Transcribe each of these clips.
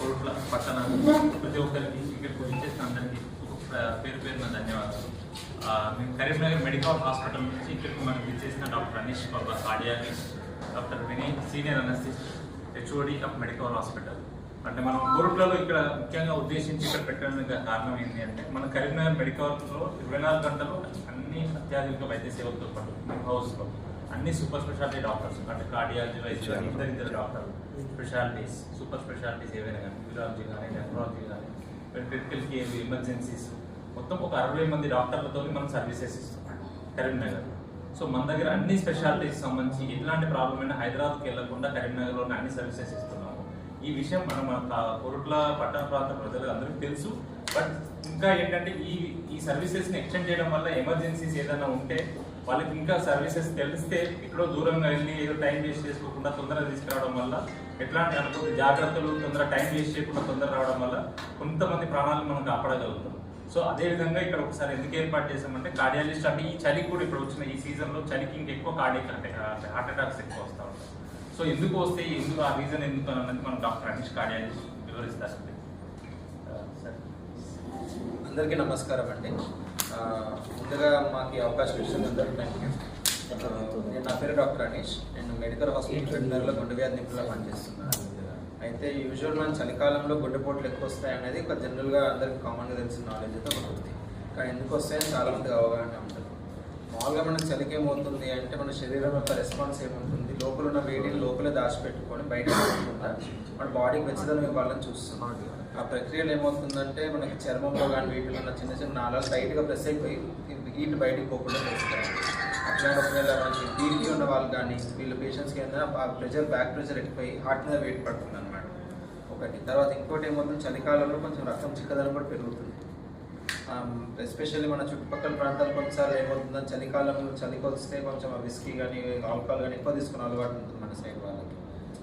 కోరుకుల పట్టణ ప్రతి ఒక్కరికి ఇక్కడికి వచ్చేసిన అందరికీ ఒక పేరు పేరున ధన్యవాదాలు. మేము కరీంనగర్ మెడికల్ హాస్పిటల్ నుంచి ఇక్కడికి మనకు ఇచ్చేసిన doctor Anish Baba cardiologist doctor Vinay senior anaesthetist HOD of medical hospital. అంటే మనం కోరుట్లలో ఇక్కడ ముఖ్యంగా ఉద్దేశించి ఇక్కడ పెట్టడానికి కారణం ఏంటి అంటే మన కరీంనగర్ మెడికల్లో ఇరవై నాలుగు గంటలు అన్ని అత్యాధునిక వైద్య సేవలతో పాటు హౌస్లో. అన్ని సూపర్ స్పెషాలిటీ డాక్టర్స్ అంటే కార్డియాలజీ వైద్యులు ఇద్దరు ఇద్దరు డాక్టర్లు స్పెషాలిటీస్ సూపర్ స్పెషాలిటీస్ ఏవైనా కానీ యూరాలజీ కానీ నెఫ్రాలజీ కానీ క్రిటికల్ కేర్ ఎమర్జెన్సీస్ మొత్తం ఒక అరవై మంది డాక్టర్లతో మనం సర్వీసెస్ ఇస్తున్నాం కరీంనగర్. సో మన దగ్గర అన్ని స్పెషాలిటీస్ సంబంధించి ఎట్లాంటి ప్రాబ్లం అయినా హైదరాబాద్కి వెళ్ళకుండా కరీంనగర్లోనే అన్ని సర్వీసెస్ ఇస్తున్నాము. ఈ విషయం మనం మన కొరుట్ల పట్టణ ప్రాంత ప్రజలకు అందరికీ తెలుసు. బట్ ఇంకా ఏంటంటే ఈ ఈ సర్వీసెస్ని ఎక్స్టెండ్ చేయడం వల్ల ఎమర్జెన్సీస్ ఏదైనా ఉంటే వాళ్ళకి ఇంకా సర్వీసెస్ తెలిస్తే ఎక్కడో దూరంగా వెళ్ళి ఏదో టైం వేస్ట్ చేసుకోకుండా తొందరగా తీసుకురావడం వల్ల ఎట్లాంటి అనుకూల జాగ్రత్తలు తొందర టైం వేస్ట్ చేయకుండా తొందర రావడం వల్ల కొంతమంది ప్రాణాలను మనం కాపాడగలుగుతాం. సో అదే విధంగా ఇక్కడ ఒకసారి ఎందుకు ఏర్పాటు చేసామంటే కార్డియాలజిస్ట్ అంటే ఈ చలికి కూడా ఇప్పుడు వచ్చిన ఈ సీజన్లో చలికి ఇంకా ఎక్కువ కార్డియక్ అంటే హార్ట్ అటాక్స్ ఎక్కువ వస్తూ ఉంటాయి. సో ఎందుకు వస్తే ఎందుకు ఆ రీజన్ ఎందుకు అన్నది మనం డాక్టర్ అనీష్ కార్డియాలజిస్ట్ వివరిస్తారు సరే. అందరికీ నమస్కారం అండి. ముందుగా మాకు అవకాశం ఆ, నేను నా పేరు డాక్టర్ అనీష్ నేను మెడికల్ హాస్పిటల్ వెటనరీలో గుండె వ్యాధి నిపుణులుగా పనిచేస్తున్నాను అయితే యూజువల్ మన చలికాలంలో గుండెపోట్లు ఎక్కువ వస్తాయి అనేది ఒక జనరల్గా అందరికి కామన్గా తెలిసిన నాలెడ్జ్ అయితే ఉంది. కానీ ఎందుకు వస్తాయని చాలా మందికి అవగాహన ఉంటుంది. మామూలుగా మనకు చలికి ఏమవుతుంది అంటే మన శరీరం యొక్క రెస్పాన్స్ ఏముంటుంది? లోపల ఉన్న వేడిని లోపలే దాచిపెట్టుకొని బయట మన బాడీకి వెచ్చదనం ఇవ్వాలని చూస్తున్నాం. ఆ ప్రక్రియలో ఏమవుతుందంటే మనకి చర్మంలో కానీ వీటిలో ఉన్న చిన్న చిన్న నాళాలు టైట్గా ప్రెస్ అయిపోయి హీట్ బయటికి పోకుండా చేస్తారు అట్లాంటి ఒకవేళ మనకి బీపీ ఉన్న వాళ్ళు కానీ వీళ్ళ పేషెంట్స్కి ఏంటంటే ఆ ప్రెషర్ బ్యాక్ ప్రెషర్ ఎక్కువై హార్ట్ మీద వెయిట్ పడుతుంది అనమాట ఒకటి. తర్వాత ఇంకోటి ఏమవుతుంది? చలికాలంలో కొంచెం రక్తం చిక్కదనం కూడా పెరుగుతుంది. ఎస్పెషల్లీ మన చుట్టుపక్కల ప్రాంతాలు కొన్నిసార్లు ఏమవుతుందని చలికాలంలో చలికొస్తే కొంచెం విస్కీ కానీ ఆల్కహాల్ కానీ ఎక్కువ తీసుకునే అలవాటు ఉంటుంది మన సైడ్ వాళ్ళకి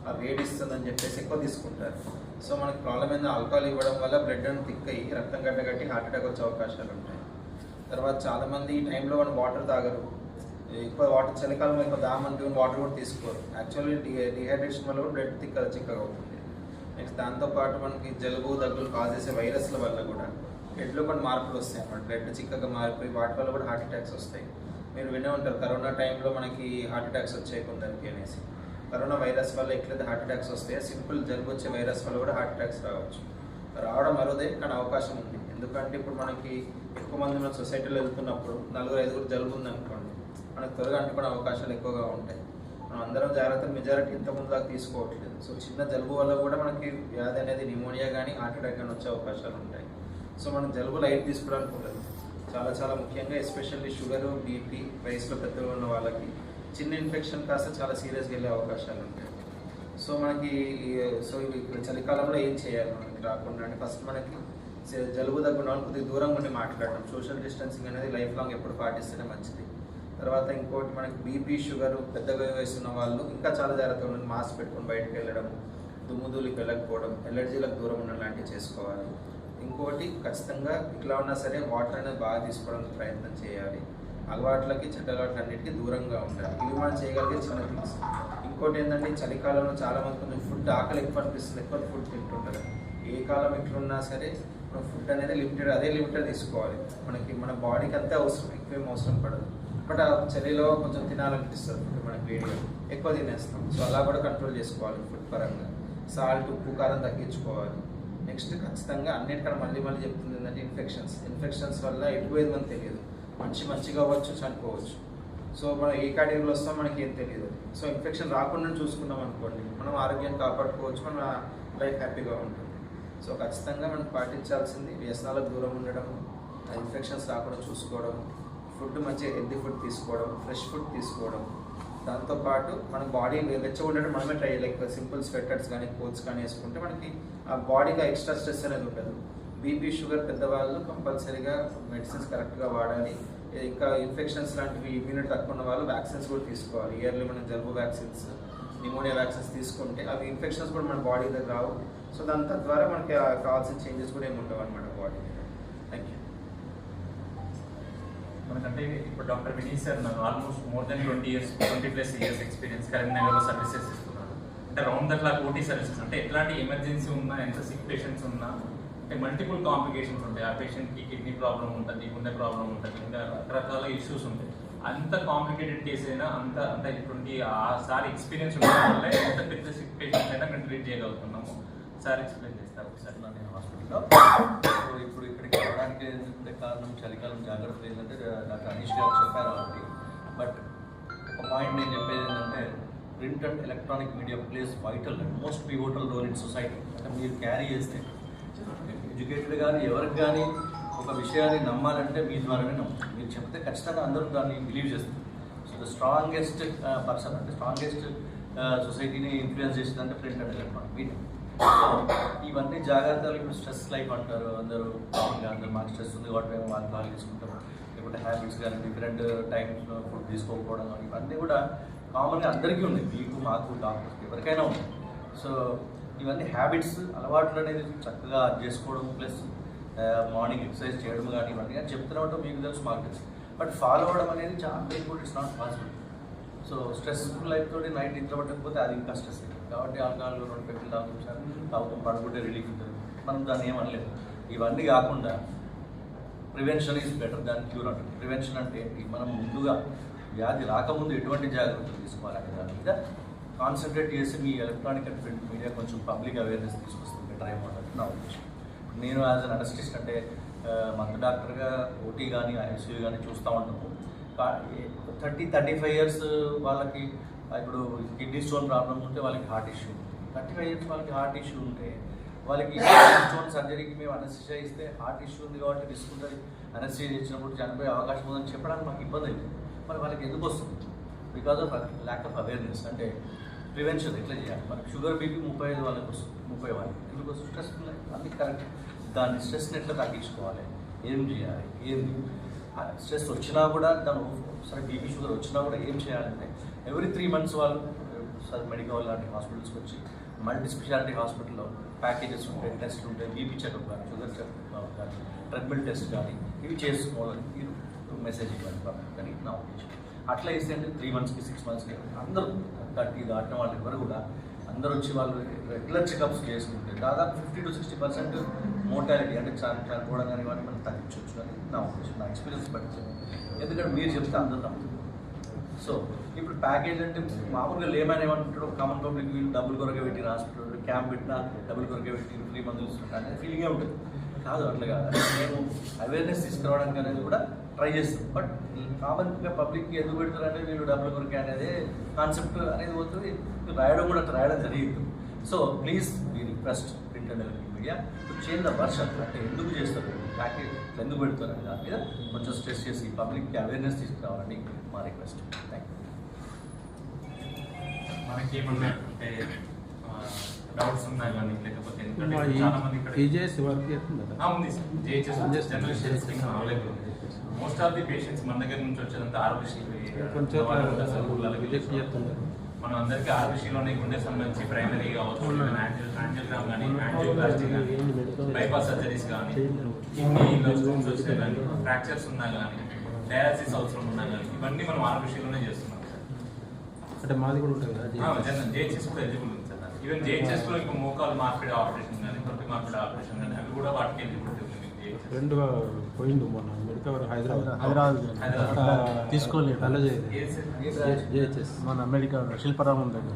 ఆ వేడి ఇస్తుందని చెప్పేసి ఎక్కువ తీసుకుంటారు. సో మనకి ప్రాబ్లం ఏంటంటే ఆల్కహాల్ ఇవ్వడం వల్ల బ్లడ్ అని థిక్ అయ్యి రక్తం గడ్డ కట్టి హార్ట్ అటాక్ వచ్చే అవకాశాలు ఉంటాయి. తర్వాత చాలామంది ఈ టైంలో మనం వాటర్ తాగరు. ఎక్కువ వాటర్ చలికాలంలో ఎక్కువ దామంటే వాటర్ కూడా తీసుకోరు. యాక్చువల్లీ డి డిహైడ్రేషన్ వల్ల కూడా బ్లడ్ థిక్ చిక్కగా అవుతుంది. నెక్స్ట్ దాంతోపాటు మనకి జలుబు దగ్గులు కాజేసే వైరస్ల వల్ల కూడా బ్లడ్లో కొన్ని మార్పులు వస్తాయి అన్నమాట. బ్లడ్ చిక్కగా మారిపోయి వాటి వల్ల కూడా హార్ట్ అటాక్స్ వస్తాయి. మీరు వినే ఉంటారు కరోనా టైంలో మనకి హార్ట్ అటాక్స్ వచ్చాయి కొందరికి అనేసి. కరోనా వైరస్ వల్ల ఎట్లయితే హార్ట్ అటాక్స్ వస్తాయో సింపుల్ జలుబు వచ్చే వైరస్ వల్ల కూడా హార్ట్ అటాక్స్ రావచ్చు. రావడం అరుదే కానీ అవకాశం ఉంది. ఎందుకంటే ఇప్పుడు మనకి ఎక్కువ మంది మన సొసైటీలో వెళ్తున్నప్పుడు నలుగురు ఐదుగురు జలుబు ఉంది అనుకోండి మనకు త్వరగా అంటుకునే అవకాశాలు ఎక్కువగా ఉంటాయి. మనం అందరం జాగ్రత్తలు మెజారిటీ ఇంతకుముందు దాకా తీసుకోవట్లేదు. సో చిన్న జలుబు వల్ల కూడా మనకి వ్యాధి అనేది నిమోనియా కానీ హార్ట్ అటాక్ కానీ వచ్చే అవకాశాలు ఉంటాయి. సో మనం జలుబు లైట్ తీసుకోవడానికి ఉండదు చాలా చాలా ముఖ్యంగా ఎస్పెషల్లీ షుగర్ బీపీ వయసులో పెద్దలు ఉన్న వాళ్ళకి చిన్న ఇన్ఫెక్షన్ కాస్త చాలా సీరియస్గా వెళ్ళే అవకాశాలు ఉంటాయి. సో మనకి సో ఇవి ఇప్పుడు చలికాలంలో ఏం చేయాలి మనకి రాకుండా అంటే ఫస్ట్ మనకి జలుబు దగ్గర వాళ్ళు కొద్దిగా దూరంగా ఉండి మాట్లాడడం సోషల్ డిస్టెన్సింగ్ అనేది లైఫ్ లాంగ్ ఎప్పుడు పాటిస్తేనే మంచిది. తర్వాత ఇంకోటి మనకి బీపీ షుగర్ పెద్దగా వేస్తున్న ఉన్న వాళ్ళు ఇంకా చాలా జాగ్రత్తగా ఉండాలి మాస్క్ పెట్టుకొని బయటకు వెళ్ళడం దుమ్ము వెళ్ళకపోవడం ఎలర్జీలకు దూరం ఉండడం లాంటివి చేసుకోవాలి. ఇంకోటి ఖచ్చితంగా ఇట్లా ఉన్నా సరే వాటర్ అనేది బాగా తీసుకోవడానికి ప్రయత్నం చేయాలి. అలవాట్లకి చెడ్డ అన్నిటికీ దూరంగా ఉండాలి ఇవి మనం చేయగలిగే చిన్న థింగ్స్ ఇంకోటి ఏంటంటే చలికాలంలో చాలా మంది కొంచెం ఫుడ్ ఆకలి ఎక్కువ అనిపిస్తుంది. ఎక్కువ ఫుడ్ తింటుంటారు. ఏ కాలం ఎట్లున్నా సరే మనం ఫుడ్ అనేది లిమిటెడ్ అదే లిమిటెడ్ తీసుకోవాలి. మనకి మన బాడీకి అంతే అవసరం. ఎక్కువేం అవసరం పడదు. బట్ ఆ చలిలో కొంచెం తినాలనిపిస్తుంది ఫుడ్ మనకి వేడిగా. ఎక్కువ తినేస్తాం. సో అలా కూడా కంట్రోల్ చేసుకోవాలి ఫుడ్ పరంగా. సాల్ట్ ఉప్పు కారం తగ్గించుకోవాలి. నెక్స్ట్ ఖచ్చితంగా అన్నిటికన్నా మళ్ళీ మళ్ళీ చెప్తుంది ఏంటంటే ఇన్ఫెక్షన్స్ ఇన్ఫెక్షన్స్ వల్ల ఎటుపోయేది మనకు తెలియదు. మంచి మంచిగా అవ్వచ్చు చనిపోవచ్చు. సో మనం ఏ కేటగిరీలో వస్తాం మనకి ఏం తెలియదు సో ఇన్ఫెక్షన్ రాకుండా చూసుకున్నాం అనుకోండి మనం ఆరోగ్యాన్ని కాపాడుకోవచ్చు మన లైఫ్ హ్యాపీగా ఉంటుంది. సో ఖచ్చితంగా మనం పాటించాల్సింది వ్యసనాలకు దూరం ఉండడం ఇన్ఫెక్షన్స్ రాకుండా చూసుకోవడం ఫుడ్ మంచి హెల్తీ ఫుడ్ తీసుకోవడం ఫ్రెష్ ఫుడ్ తీసుకోవడం. దాంతోపాటు మన బాడీ వెచ్చగా ఉండడం మనమే ట్రై లైక్ సింపుల్ స్వెటర్స్ కానీ కోట్స్ కానీ వేసుకుంటే మనకి ఆ బాడీకి ఎక్స్ట్రా స్ట్రెస్ అనేది ఉండదు. బీపీ షుగర్ పెద్దవాళ్ళు కంపల్సరీగా మెడిసిన్స్ కరెక్ట్గా వాడాలి. ఇంకా ఇన్ఫెక్షన్స్ లాంటివి ఇమ్యూనిటీ తక్కువ ఉన్న వాళ్ళు వ్యాక్సిన్స్ కూడా తీసుకోవాలి. ఇయర్లీ మనం జలుబు వ్యాక్సిన్స్ నిమోనియా వ్యాక్సిన్స్ తీసుకుంటే అవి ఇన్ఫెక్షన్స్ కూడా మన బాడీ దగ్గర రావు. సో దాని తద్వారా మనకి కావాల్సిన చేంజెస్ కూడా ఏమి ఉండవు అనమాట బాడీ థ్యాంక్ యూ మనకంటే ఇప్పుడు డాక్టర్ వినీత్ సార్ నాకు almost more than twenty years twenty plus years experience కరీంనగర్లో సర్వీసెస్ ఇస్తున్నారు. అంటే round the clock OT services అంటే ఎట్లాంటి ఎమర్జెన్సీ ఉన్నా ఎంత సిక్ పేషెంట్స్ ఉన్నా అంటే మల్టిపుల్ కాంప్లికేషన్స్ ఉంటాయి. ఆ పేషెంట్కి కిడ్నీ ప్రాబ్లం ఉంటుంది గుండె ప్రాబ్లం ఉంటుంది ఇంకా రకరకాల ఇష్యూస్ ఉంటాయి. అంత కాంప్లికేటెడ్ కేసు అయినా అంత అంటే ఇటువంటి ఆ సార్ ఎక్స్పీరియన్స్ ఉండడం వల్ల ఎంత పెద్ద సిక్ పేషెంట్స్ అయినా మేము ట్రీట్ చేయగలుగుతున్నాము. సార్ ఎక్స్ప్లెయిన్ చేస్తారు ఒకసారి నేను హాస్పిటల్లో సో ఇప్పుడు ఇక్కడికి రావడానికి ఏంటంటే కారణం చలికాలం జాగ్రత్తలు ఏంటంటే డాక్టర్ అనీష్ గారు చెప్పారు ఆల్రెడీ బట్ ఒక పాయింట్ నేను చెప్పేది ఏంటంటే print and electronic media plays vital and most pivotal role in society అంటే మీరు క్యారీ చేస్తే ఎడ్యుకేటెడ్ కానీ ఎవరికి కానీ ఒక విషయాన్ని నమ్మాలంటే మీ ద్వారానే నమ్ముతారు మీరు చెప్తే ఖచ్చితంగా అందరూ దాన్ని బిలీవ్ చేస్తారు. సో ద స్ట్రాంగెస్ట్ పర్సన్ అంటే స్ట్రాంగెస్ట్ సొసైటీని ఇన్ఫ్లుయెన్స్ చేసిందంటే print and electronic media so ఇవన్నీ జాగ్రత్తలు ఇప్పుడు స్ట్రెస్ లైఫ్ అంటారు. అందరూ మామూలుగా అందరూ మాకు స్ట్రెస్ ఉంది కాబట్టి మేము ఆల్కహాల్ తీసుకుంటాం. లేకుంటే హ్యాబిట్స్ కానీ డిఫరెంట్ టైమ్స్లో ఫుడ్ తీసుకోకపోవడం కానీ ఇవన్నీ కూడా కామన్గా అందరికీ ఉన్నాయి. మీకు మాకు డాక్టర్స్కి ఎవరికైనా ఉంది సో ఇవన్నీ హ్యాబిట్స్ అలవాట్లు అనేది చక్కగా చేసుకోవడం ప్లస్ మార్నింగ్ ఎక్సర్సైజ్ చేయడం కానీ ఇవన్నీ కానీ చెప్తూనే ఉంటాం మీకు తెలుసు మాకు తెలుసు బట్ ఫాలో అవ్వడం అనేది చాలా కూడా it's not possible so stressful life తోటి నైట్ నిద్ర పట్టకపోతే అది ఇంకా స్ట్రెస్ కాబట్టి ఆల్కహాల్ రెండు పెట్టి తాగుతాం తాగుతాం పడుకుంటే రిలీఫ్ ఉంటుంది. మనం దాన్ని ఏమనలేదు ఇవన్నీ కాకుండా prevention is better than cure అంటే ప్రివెన్షన్ అంటే ఏంటి? మనం ముందుగా వ్యాధి రాకముందు ఎటువంటి జాగ్రత్తలు తీసుకోవాలనే దాని మీద కాన్సన్ట్రేట్ చేసి మీ ఎలక్ట్రానిక్ అండ్ ప్రింట్ మీడియా కొంచెం పబ్లిక్ అవేర్నెస్ తీసుకొస్తుంది ట్రై అన్నట్టు నా ఉద్దేశం. నేను యాజ్ అన్ అనస్టిస్ట్ అంటే మంత్ డాక్టర్గా ఓటీ కానీ ఐసీయూ కానీ చూస్తూ ఉంటాము థర్టీ థర్టీ ఫైవ్ ఇయర్స్ వాళ్ళకి ఇప్పుడు కిడ్నీ స్టోన్ ప్రాబ్లమ్ ఉంటే వాళ్ళకి heart issue thirty five years వాళ్ళకి హార్ట్ ఇష్యూ ఉంటే వాళ్ళకి స్టోన్ సర్జరీకి మేము అనస్థిషియా ఇస్తే హార్ట్ ఇష్యూ ఉంది కాబట్టి రిస్క్ ఉంటుంది అనస్థిషియా ఇచ్చినప్పుడు చనిపోయే అవకాశం ఉందని చెప్పడానికి మాకు ఇబ్బంది అవుతుంది మరి వాళ్ళకి ఎందుకు వస్తుంది? Because of lack of awareness అంటే ప్రివెన్షన్ ఎట్లా చేయాలి? మనకి షుగర్ బీపీ ముప్పై ఐదు వాళ్ళకి వస్తుంది ముప్పై వాళ్ళకి. ఎందుకు వస్తుంది? స్ట్రెస్ అన్ని కరెక్ట్. దాని స్ట్రెస్ని ఎట్లా తగ్గించుకోవాలి? ఏం చేయాలి? ఏంది స్ట్రెస్ వచ్చినా కూడా దాని సరే బీపీ షుగర్ వచ్చినా కూడా ఏం చేయాలంటే ఎవ్రీ త్రీ మంత్స్ వాళ్ళు సార్ మెడికల్ లాంటి హాస్పిటల్స్కి వచ్చి మల్టీ స్పెషాలిటీ హాస్పిటల్లో ప్యాకేజెస్ ఉంటాయి టెస్ట్లు ఉంటాయి బీపీ చెకప్ కానీ షుగర్ చెకప్ కానీ ట్రెడ్మిల్ టెస్ట్ కానీ ఇవి చేసుకోవాలని మీరు మెసేజ్ ఇవ్వాలి కానీ నా ఉద్దేశం. అట్లా ఇస్తే అంటే త్రీ మంత్స్కి సిక్స్ మంత్స్కి అందరూ థర్టీ దాటిన వాళ్ళు ఎవరు కూడా. అందరూ వచ్చి వాళ్ళు రెగ్యులర్ చెకప్స్ చేసుకుంటే దాదాపు fifty to sixty percent mortality అంటే చాలా చనిపోవడం కానీ ఇవన్నీ మనం తగ్గించవచ్చు. అని నా ఉద్దేశం నా ఎక్స్పీరియన్స్ బట్టి. ఎందుకంటే మీరు చెప్తే అందరూ నమ్ముతుంది సో ఇప్పుడు ప్యాకేజ్ అంటే మామూలుగా లేమని ఏమంటాడు? కామన్ పబ్లిక్ వీళ్ళు డబ్బులు కొరకే పెట్టి హాస్పిటల్ క్యాంప్ పెట్టినా డబ్బులు కొరకే పెట్టి ఫ్రీ మందులు ఇస్తుంటా అనేది ఫీలింగే ఉంటుంది. కాదు అట్లా కాదు. మేము అవేర్నెస్ తీసుకురావడానికి అనేది కూడా ట్రై చేస్తాం. బట్ కామన్గా పబ్లిక్కి ఎందుకు పెడతారంటే వీళ్ళు డబ్బులు కొరికే అనేది కాన్సెప్ట్ అనేది పోతుంది. రాయడం కూడా రాయడం జరిగింది. సో ప్లీజ్ మీరు request print and electric media to change the version అంటే ఎందుకు చేస్తారు? ప్యాకేజ్ ఎందుకు పెడతారు అనే దాని మీద కొంచెం స్ట్రెస్ చేసి పబ్లిక్కి అవేర్నెస్ తీసుకురావాలని మా రిక్వెస్ట్ థ్యాంక్ యూ మనకి ఏమన్నా అంటే డౌట్స్ ఉన్నా కానీ లేకపోతే చాలా మంది ఇక్కడ ఈజేఎస్ వర్క్ చేస్తుంది? కదా ఆ, ఉంది sir. JHS general testing available ఉంది. మోస్ట్ ఆఫ్ ది పేషెంట్స్ మన దగ్గర నుంచి వచ్చేదంతా. చేస్తున్నారు మనం అందరికీ ఆరోగ్యశ్రీలోనే గుండె సంబంధించి ప్రైమరీ కావచ్చు. యాంజియోగ్రామ్ కానీ యాంజియోప్లాస్టీ కానీ బైపాస్ సర్జరీస్ కానీ. కిడ్నీలో స్టోన్స్ వచ్చినా కానీ ఫ్రాక్చర్స్ ఉన్నా కానీ డయాలసిస్ అవసరం ఉన్నా కానీ ఇవన్నీ మనం ఆరోగ్యశ్రీలోనే చేస్తున్నాం. అంటే మాది కూడా ఉంటుంది జేహెచ్ఎస్ కూడా ఎలిజిబుల్ ఈవెన్ జేహెచ్ఎస్లో ఇంకా మోకాలు మార్పిడి ఆపరేషన్ కానీ తొట్టి మార్పిడి ఆపరేషన్ కానీ అవి కూడా వాటికి JHS. రెండు పోయిండు మొన్న మెడికల్ హైదరాబాద్. హైదరాబాద్ తీసుకోలేదు. అలా మన అమెరికా శిల్పరామం దగ్గర.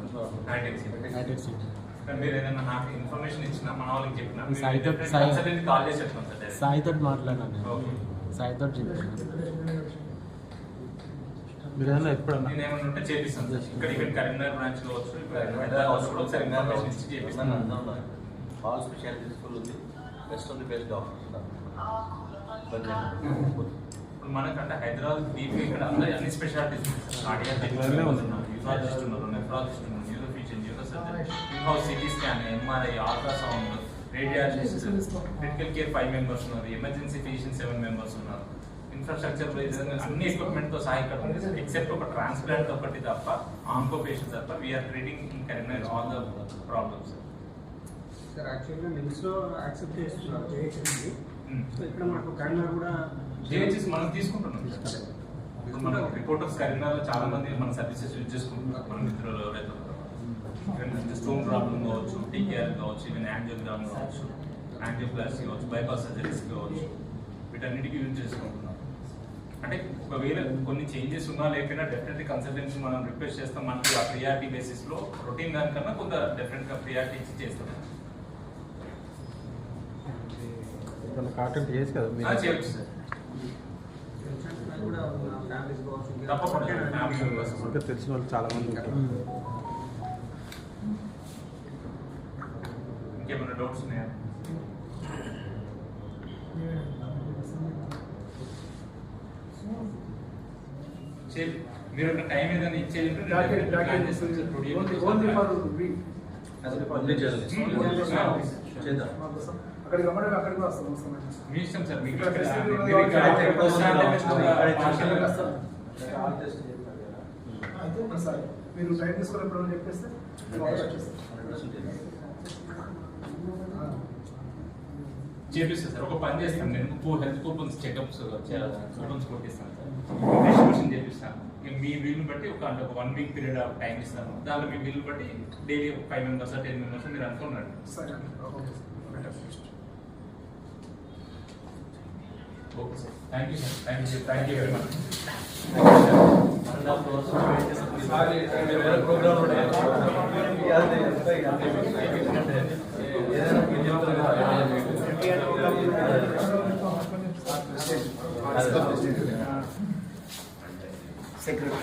Hitech city. యునైటెడ్ సిటీ ఇక్కడ మీరు ఏదైనా నాకు ఇన్ఫర్మేషన్ ఇచ్చినా మన వాళ్ళకి చెప్పినా ఈ సాయితో- ఓకే. సాయితో చెప్పాను. మీరు ఏదైనా ఎప్పుడన్నా? నేను ఏమన్నా ఉంటే చేపిస్తాను. ఇక్కడ ఇక్కడ కరీంనగర్ బ్రాంచ్లో వచ్చు ఇక్కడ హైదరాబాద్ హౌస్ కూడా ఒకసారి ఇన్ఫర్మేషన్ ఇచ్చి చేపిస్తాను. ఆల్ స్పెషాలిటీ స్కూల్ ఉంది. Best of the best doctors ఇప్పుడు మనకంటే హైదరాబాద్ బీపీ ఇక్కడ అందరి అన్ని స్పెషాలిటీస్ కార్డియాక్ ఉన్నాయి. ఉన్నారు నెఫ్రాలజిస్ట్ ఉన్నారు neurophysician neuro surgeon in house CT scan MRI ultrasound radiologist critical care five members ఉన్నారు ఎమర్జెన్సీ ఫిజిషియన్ సెవెన్ మెంబర్స్ ఉన్నారు. ఇన్ఫ్రాస్ట్రక్చర్ అన్ని ఎక్విప్మెంట్తో సహా ఇక్కడ ఉంది. ఎక్సెప్ట్ ఒక ట్రాన్స్ప్లాంట్ ఒకటి తప్ప ఆంకో పేషెంట్ తప్ప we're treating in Karimnagar all the problems sir యాక్చువల్గా నిమ్స్లో యాక్సెప్ట్ చేస్తున్నారు జేహెచ్ఎస్ని సో ఇక్కడ మనకు కరీంనగర్ కూడా జేహెచ్ఎస్ మనం తీసుకుంటున్నాం. మన రిపోర్టర్స్ కరీంనగర్ చాలా మంది మన సర్వీసెస్ యూజ్ చేసుకుంటున్నారు. మన మిత్రులు ఎవరైతే స్టోన్ ప్రాబ్లం కావచ్చు టీకేఆర్ కావచ్చు ఈవెన్ యాంజియోగ్రామ్ కావచ్చు యాంజియోప్లాస్టీ కావచ్చు బైపాస్ సర్జరీస్ కావచ్చు వీటన్నిటికీ యూజ్ చేసుకుంటున్నాం. అంటే ఒకవేళ కొన్ని చేంజెస్ ఉన్నా లేకపోయినా డెఫినెట్లీ కన్సల్టెన్సీ మనం రిక్వెస్ట్ చేస్తాం మనకి ఆ ప్రియారిటీ బేసిస్లో రొటీన్ దానికన్నా కొంత డెఫినెట్గా ప్రియారిటీ ఇచ్చి చేస్తాం. తెలిసిన తప్పకుండా వాళ్ళు చాలా మంది ఉంటారు ఇంకేమైనా డౌట్స్ ఉన్నాయా చేయాలి. మీరు ఒక టైం ఏదైనా ఇచ్చేది ఉంటే నేను Bracket, definitely plan bracket. చేస్తాను సార్. Today Only, చేస్తాను. only for we. వస్తాం మీ ఇష్టం సార్ మీకు మీరు అయితే ఒక వస్తాం. అయితే మరి సరే మీరు టైం ఎప్పుడు చెప్పేస్తే చేపిస్తాను సార్. ఒక పని చేస్తాను నేను కూ హెల్త్ కూపన్స్ చెకప్స్ కూపన్స్ కొట్టిస్తాను సార్. డిస్ట్రిబ్యూషన్ చేపిస్తాను మీ వీలు బట్టి ఒక అంటే ఒక one week period of time ఇస్తాను దానిలో మీ వీలు బట్టి డైలీ ఒక ఫైవ్ మెంబర్స్ టెన్ మెంబర్స్ మీరు అనుకున్నాడు సరే okay sir. Okay sir. Thank you sir. Thank you thank you very much program segura